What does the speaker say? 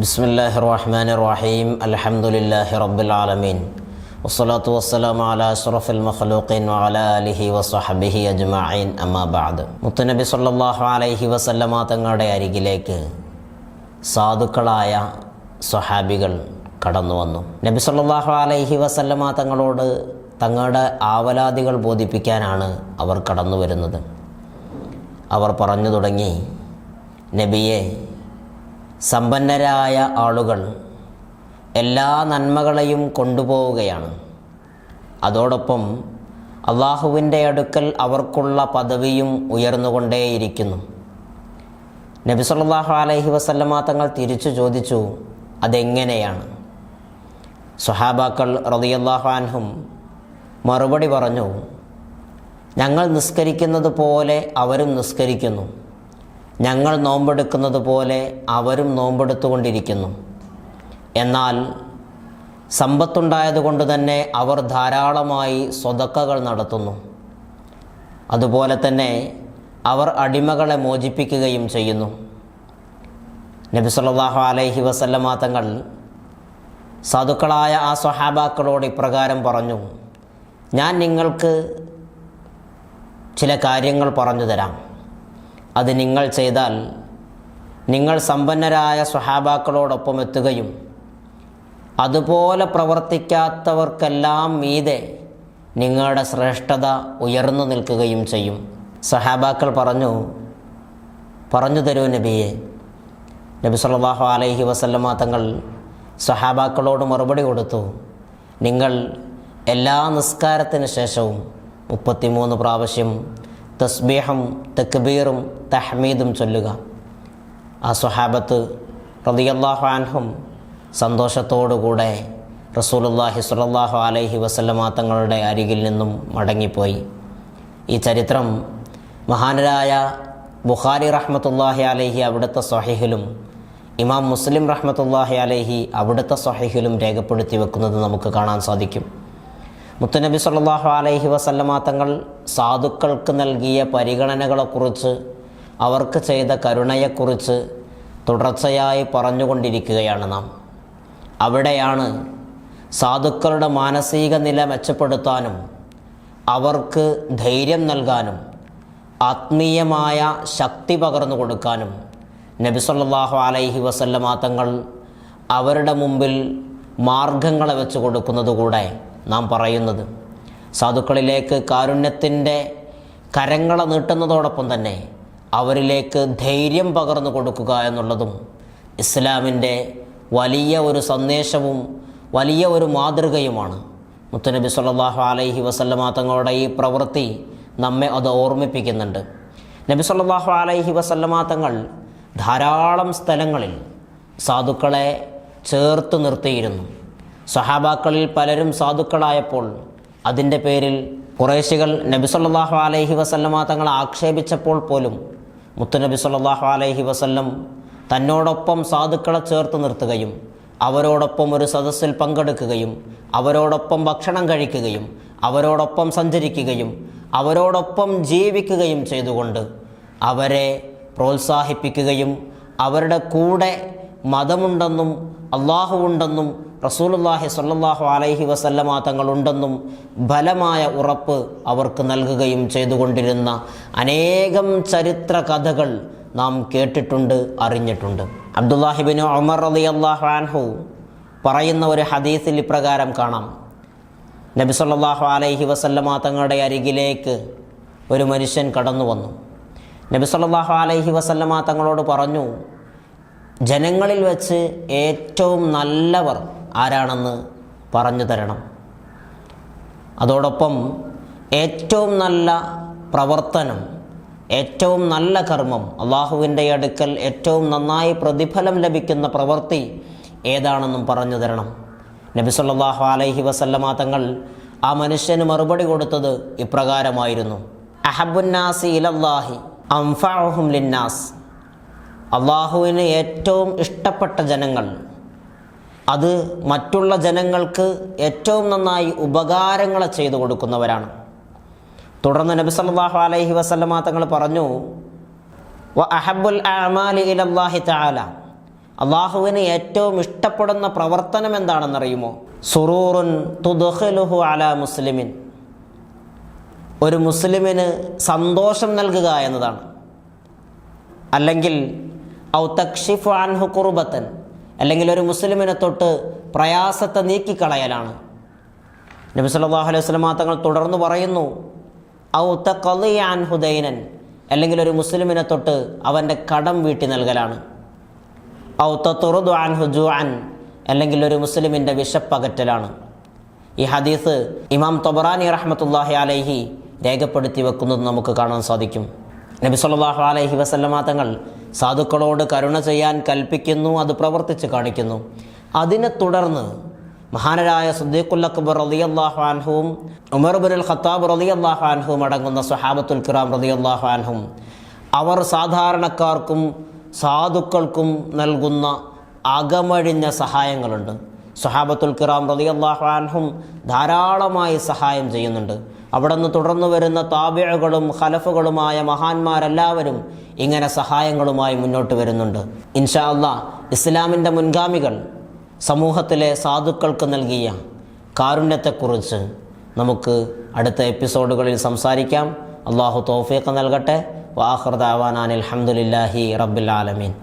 ബിസ്മില്ലാഹി റഹ്മാൻ റഹീം അലഹമുല്ലാഹി റബ്ബുലാലമീൻ വസ്സലാത്തു വസ്സലാം അലാ അഷ്റഫുൽ മഖ്ലൂഖീൻ വഅല അലിഹി വസ്വഹബിഹി അജ്മഈൻ. അമ്മാ ബഅദ്. മുത്തനബി സല്ലല്ലാഹു അലൈഹി വസല്ലമ തങ്ങളുടെ അരികിലേക്ക് സാധുക്കളായ സ്വഹാബികൾ കടന്നു വന്നു. നബി സല്ലല്ലാഹു അലൈഹി വസല്ലമ തങ്ങളോട് തങ്ങളുടെ ആവലാതികൾ ബോധിപ്പിക്കാനാണ് അവർ കടന്നു വരുന്നത് അവർ പറഞ്ഞു തുടങ്ങി നബിയെ സമ്പന്നരായ ആളുകൾ എല്ലാ നന്മകളെയും കൊണ്ടുപോവുകയാണ്. അതോടൊപ്പം അള്ളാഹുവിന്റെ അടുക്കൽ അവർക്കുള്ള പദവിയും ഉയർന്നുകൊണ്ടേയിരിക്കുന്നു. നബി സല്ലല്ലാഹു അലൈഹി വസല്ലമ തങ്ങൾ തിരിച്ചു ചോദിച്ചു അതെങ്ങനെയാണ്? സുഹാബാക്കൾ റളിയല്ലാഹു അൻഹും മറുപടി പറഞ്ഞു ഞങ്ങൾ നിസ്കരിക്കുന്നത് പോലെ അവരും നിസ്കരിക്കുന്നു. ഞങ്ങൾ നോമ്പെടുക്കുന്നത് പോലെ അവരും നോമ്പെടുത്തുകൊണ്ടിരിക്കുന്നു. എന്നാൽ സമ്പത്തുണ്ടായതുകൊണ്ട് തന്നെ അവർ ധാരാളമായി സ്വതക്കകൾ നടത്തുന്നു. അതുപോലെ തന്നെ അവർ അടിമകളെ മോചിപ്പിക്കുകയും ചെയ്യുന്നു. നബി സല്ലല്ലാഹു അലൈഹി വസല്ലമ തങ്ങൾ സാധുക്കളായ ആ സ്വഹാബാക്കളോട് ഇപ്രകാരം പറഞ്ഞു ഞാൻ നിങ്ങൾക്ക് ചില കാര്യങ്ങൾ പറഞ്ഞു തരാം. അത് നിങ്ങൾ ചെയ്താൽ നിങ്ങൾ സമ്പന്നരായ സ്വഹാബാക്കളോടൊപ്പം എത്തുകയും അതുപോലെ പ്രവർത്തിക്കാത്തവർക്കെല്ലാം മീതെ നിങ്ങളുടെ ശ്രേഷ്ഠത ഉയർന്നു നിൽക്കുകയും ചെയ്യും. സഹാബാക്കൾ പറഞ്ഞു പറഞ്ഞു തരൂ നബിയെ. നബി സല്ലല്ലാഹു അലൈഹി വസല്ലമ തങ്ങൾ സഹാബാക്കളോട് മറുപടി കൊടുത്തു നിങ്ങൾ എല്ലാ നിസ്കാരത്തിന് ശേഷവും മുപ്പത്തിമൂന്ന് പ്രാവശ്യം തസ്ബീഹും തക്ബീറും തഹ്മീദും ചൊല്ലുക. ആ സ്വഹാബത്ത് റളിയല്ലാഹു അൻഹും സന്തോഷത്തോടുകൂടെ റസൂലുള്ളാഹി സുലല്ലാഹു അലൈഹി വസല്ലമ തങ്ങളുടെ അരികിൽ നിന്നും മടങ്ങിപ്പോയി. ഈ ചരിത്രം മഹാനരായ ബുഖാരി റഹ്മത്തുല്ലാഹി അലൈഹി അവിടുത്തെ സ്വഹീഹിലും ഇമാം മുസ്ലിം റഹ്മത്തുല്ലാഹി അലൈഹി അവിടുത്തെ സ്വഹീഹിലും രേഖപ്പെടുത്തി വെക്കുന്നത് നമുക്ക് കാണാൻ സാധിക്കും. മുത്തുനബി സല്ലാഹു അലൈഹി വസല്ലമ തങ്ങൾ സാധുക്കൾക്ക് നൽകിയ പരിഗണനകളെക്കുറിച്ച് അവർക്ക് ചെയ്ത കരുണയെക്കുറിച്ച് തുടർച്ചയായി പറഞ്ഞുകൊണ്ടിരിക്കുകയാണ് നാം. അവിടെയാണ് സാധുക്കളുടെ മാനസിക നില മെച്ചപ്പെടുത്താനും അവർക്ക് ധൈര്യം നൽകാനും ആത്മീയമായ ശക്തി പകർന്നു കൊടുക്കാനും നബി സല്ലല്ലാഹു അലൈഹി വസല്ലമാ തങ്ങൾ അവരുടെ മുമ്പിൽ മാർഗങ്ങളെ വെച്ച് കൊടുക്കുന്നത് കൂടെ നാം പറയുന്നത്. സാധുക്കളിലേക്ക് കാരുണ്യത്തിന്റെ കരങ്ങളെ നീട്ടുന്നതോടൊപ്പം തന്നെ അവരിലേക്ക് ധൈര്യം പകർന്നു കൊടുക്കുക എന്നുള്ളതും ഇസ്ലാമിന്റെ വലിയ ഒരു സന്ദേശവും വലിയ ഒരു മാതൃകയുമാണ്. മുത്തനബി സല്ലാഹു അലൈഹി വസല്ലമ തങ്ങളുടെ ഈ പ്രവൃത്തി നമ്മെ അത് ഓർമ്മിപ്പിക്കുന്നുണ്ട്. നബി സല്ലാഹു അലൈഹി വസല്ലമ തങ്ങൾ ധാരാളം സ്ഥലങ്ങളിൽ സാധുക്കളെ ചേർത്ത് നിർത്തിയിരുന്നു. സഹാബാക്കളിൽ പലരും സാധുക്കളായപ്പോൾ അതിന്റെ പേരിൽ കുറേശികൾ നബി സല്ലല്ലാഹു അലൈഹി വസല്ലമ തങ്ങളെ ആക്ഷേപിച്ചപ്പോൾ പോലും മുത്തുനബി സല്ലാഹു അലൈഹി വസല്ലം തന്നോടൊപ്പം സാധുക്കളെ ചേർത്ത് നിർത്തുകയും അവരോടൊപ്പം ഒരു സദസ്സിൽ പങ്കെടുക്കുകയും അവരോടൊപ്പം ഭക്ഷണം കഴിക്കുകയും അവരോടൊപ്പം സഞ്ചരിക്കുകയും അവരോടൊപ്പം ജീവിക്കുകയും ചെയ്തുകൊണ്ട് അവരെ പ്രോത്സാഹിപ്പിക്കുകയും അവരുടെ കൂടെ മതമുണ്ടെന്നും അള്ളാഹുവുണ്ടെന്നും റസൂലുല്ലാഹി സല്ലാഹു അലൈഹി വസല്ലമ തങ്ങളുണ്ടെന്നും ബലമായ ഉറപ്പ് അവർക്ക് നൽകുകയും ചെയ്തുകൊണ്ടിരുന്ന അനേകം ചരിത്ര കഥകൾ നാം കേട്ടിട്ടുണ്ട് അറിഞ്ഞിട്ടുണ്ട്. അബ്ദുല്ലാഹിബിന് ഒമർ അലി അള്ളാഹു പറയുന്ന ഒരു ഹദീസിൽ ഇപ്രകാരം കാണാം. നബി സല്ലാഹു അലൈഹി വസല്ലമ തങ്ങളുടെ അരികിലേക്ക് ഒരു മനുഷ്യൻ കടന്നു വന്നു നബി സല്ലാഹു അലൈഹി വസല്ലമ തങ്ങളോട് പറഞ്ഞു ജനങ്ങളിൽ വച്ച് ഏറ്റവും നല്ലവർ ആരാണെന്ന് പറഞ്ഞു തരണം. അതോടൊപ്പം ഏറ്റവും നല്ല പ്രവർത്തനം ഏറ്റവും നല്ല കർമ്മം അള്ളാഹുവിന്റെ അടുക്കൽ ഏറ്റവും നന്നായി പ്രതിഫലം ലഭിക്കുന്ന പ്രവൃത്തി ഏതാണെന്നും പറഞ്ഞു തരണം. നബി സല്ലല്ലാഹു അലൈഹി വസല്ലമ തങ്ങൾ ആ മനുഷ്യന് മറുപടി കൊടുത്തത് ഇപ്രകാരമായിരുന്നു. അഹബുന്നാസി ഇലല്ലാഹി അംഫാഹും ലിന്നാസ്. അള്ളാഹുവിന് ഏറ്റവും ഇഷ്ടപ്പെട്ട ജനങ്ങൾ. അത് മറ്റുള്ള ജനങ്ങൾക്ക് ഏറ്റവും നന്നായി ഉപകാരങ്ങളെ ചെയ്തു കൊടുക്കുന്നവരാണ്. തുടർന്ന് നബി സല്ലാഹു അലൈഹി വസല്ലമ തങ്ങൾ പറഞ്ഞു വ അഹബുൽ അമാലി അള്ളാഹുവിന് ഏറ്റവും ഇഷ്ടപ്പെടുന്ന പ്രവർത്തനം എന്താണെന്നറിയുമോ? സുറൂറുൻ തുദുഹലുഹു അല മുസ്ലിമിൻ. ഒരു മുസ്ലിമിന് സന്തോഷം നൽകുക എന്നതാണ്. അല്ലെങ്കിൽ ഔ തക്ഷിഫ് അൻഹു കുറുബത്തൻ. അല്ലെങ്കിൽ ഒരു മുസ്ലിമിനെ തൊട്ട് പ്രയാസത്തെ നീക്കിക്കളയലാണ്. നബി സല്ലല്ലാഹു അലൈഹി വസല്ലം തങ്ങൾ തുടർന്ന് പറയുന്നു ഔ തഖളി അൻഹു ദൈനൻ. അല്ലെങ്കിൽ ഒരു മുസ്ലിമിനെ തൊട്ട് അവന്റെ കടം വീട്ടി നൽകലാണ്. ഔ തതുറുദു അൻഹു ജുഅൻ. അല്ലെങ്കിൽ ഒരു മുസ്ലിമിന്റെ വിശപ്പകറ്റലാണ്. ഈ ഹദീസ് ഇമാം തൊബറാനി റഹ്മത്തുല്ലാഹി അലൈഹി രേഖപ്പെടുത്തി വെക്കുന്നത് നമുക്ക് കാണാൻ സാധിക്കും. നബി സല്ലല്ലാഹു അലൈഹി വസല്ലമ തങ്ങൾ സാധുക്കളോട് കരുണ ചെയ്യാൻ കൽപ്പിക്കുന്നു അത് പ്രവർത്തിച്ച് കാണിക്കുന്നു. അതിനെ തുടർന്ന് മഹാനരായ സുദ്ദീഖുൽ അക്ബർ റളിയല്ലാഹു അൻഹുവും ഉമർ ബിൻ ഖത്താബ് റളിയല്ലാഹു അൻഹുവും അടങ്ങുന്ന സ്വഹാബത്തുൽ കിറാം റളിയല്ലാഹു അൻഹും അവർ സാധാരണക്കാർക്കും സാധുക്കൾക്കും നൽകുന്ന അകമഴിഞ്ഞ സഹായങ്ങളുണ്ട്. സഹാബത്തുൽ കിറാം റളിയല്ലാഹു അൻഹും ധാരാളമായി സഹായം ചെയ്യുന്നുണ്ട്. അവിടെ നിന്ന് തുടർന്നു വരുന്ന താബിഴകളും ഖലഫുകളുമായ മഹാന്മാരെല്ലാവരും ഇങ്ങനെ സഹായങ്ങളുമായി മുന്നോട്ട് വരുന്നുണ്ട്. ഇൻഷാ അള്ളാ ഇസ്ലാമിന്റെ മുൻഗാമികൾ സമൂഹത്തിലെ സാധുക്കൾക്ക് നൽകിയ കാരുണ്യത്തെക്കുറിച്ച് നമുക്ക് അടുത്ത എപ്പിസോഡുകളിൽ സംസാരിക്കാം. അള്ളാഹു തൗഫീഖ് നൽകട്ടെ. വാഹൃദാവാനാൻ അലഹമുല്ലാഹി റബ്ബിൽ ആലമീൻ.